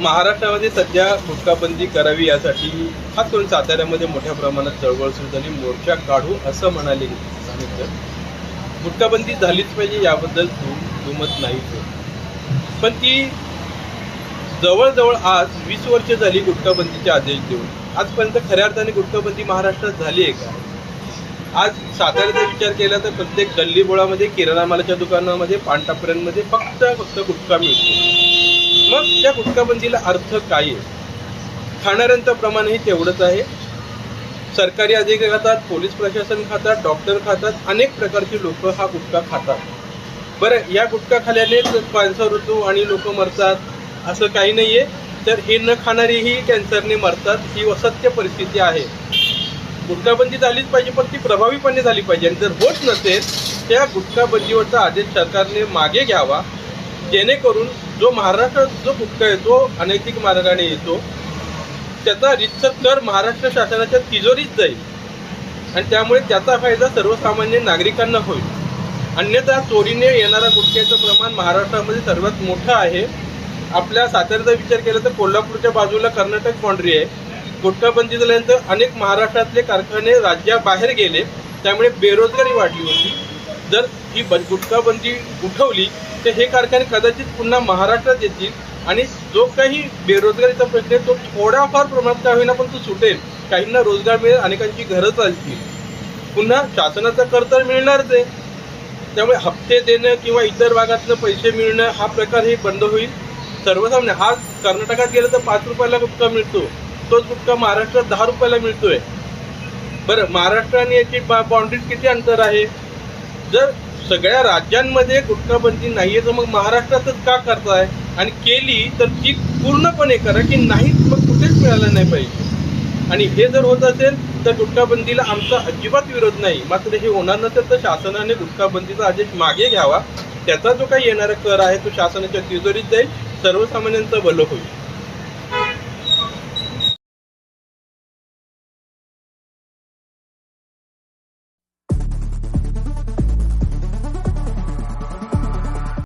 महाराष्ट्रामध्ये सध्या गुटखाबंदी करावी यासाठी खास करून साताऱ्यामध्ये मोठ्या प्रमाणात चळवळ सुरू झाली. मोर्चा काढू असं म्हणाले सांगितलं गुटखाबंदी झालीच पाहिजे याबद्दल दु- दुमत नाही पण ती जवळजवळ आज वीस वर्ष झाली गुटखाबंदीचे आदेश देऊन. आजपर्यंत खऱ्या अर्थाने गुटखाबंदी महाराष्ट्रात झाली आहे का? आज साताऱ्याचा विचार केला तर प्रत्येक गल्लीबोळामध्ये किराणा मालाच्या दुकानामध्ये पानटापऱ्यांमध्ये फक्त फक्त गुटखा मिळतो. मग त्या गुटखाबंदीला अर्थ काय आहे? खाणाऱ्यांचं प्रमाणही तेवढंच आहे. सरकारी अधिकारी खातात पोलीस प्रशासन खातात डॉक्टर खातात अनेक प्रकारची लोक हा गुटखा खातात. बरं या गुटखा खाल्याने कॅन्सर होतो आणि लोक मरतात असं काही नाही आहे तर हे न खाणारीही कॅन्सरने मरतात ही असत्य परिस्थिती आहे. गुटखाबंदी झालीच पाहिजे पण ती प्रभावीपणे झाली पाहिजे. आणि जर होत नसेल त्या गुटखाबंदीवरचा आदेश सरकारने मागे घ्यावा जेणेकरून जो महाराष्ट्रात जो गुटखा येतो अनैतिक मार्गाने येतो त्याचा रितसर कर महाराष्ट्र शासनाच्या तिजोरीत जाईल. आणि त्यामुळे त्याचा फायदा सर्वसामान्य नागरिकांना होईल. अन्यथा चोरीने येणारा गुटख्याचं प्रमाण महाराष्ट्रामध्ये सर्वात मोठं आहे. आपल्या साताऱ्याचा विचार केला तर कोल्हापूरच्या बाजूला कर्नाटक बाँड्री आहे. गुटखाबंदी झाल्यानंतर अनेक महाराष्ट्रातले कारखाने राज्याबाहेर गेले. त्यामुळे बेरोजगारी वाढली होती. जर ही बंद गुटखाबंदी उठवली तर हे कारखाने कदाचित पुन्हा महाराष्ट्रात येतील आणि जो काही बेरोजगारीचा प्रश्न आहे तो थोड्याफार प्रमाणात का होईना पण तो सुटेल. काहींना रोजगार मिळेल अनेकांची घरं चालतील. पुन्हा शासनाचा कर तर मिळणारच आहे. त्यामुळे हप्ते देणं किंवा इतर भागातनं पैसे मिळणं हा प्रकार हे बंद होईल. सर्वसामान्य हा कर्नाटकात गेलं तर पाच रुपयाला गुटखा मिळतो. तोच गुटखा महाराष्ट्रात दहा रुपयाला मिळतोय. बरं महाराष्ट्र आणि याची बाउंड्रीज किती अंतर आहे? जर सगळ्या राज्यांमध्ये गुटखाबंदी नाहीये तर मग महाराष्ट्रातच का करताय? आणि केली तर ती पूर्णपणे करा की नाही मग कुठेच मिळालं नाही पाहिजे. आणि हे जर होत असेल तर गुटखाबंदीला आमचा अजिबात विरोध नाही. मात्र हे होणार नसेल तर शासनाने गुटखाबंदीचा आदेश मागे घ्यावा. त्याचा जो काही येणारा कर आहे तो शासनाच्या तिजोरीत जाईल. सर्वसामान्यांचं भलं होईल.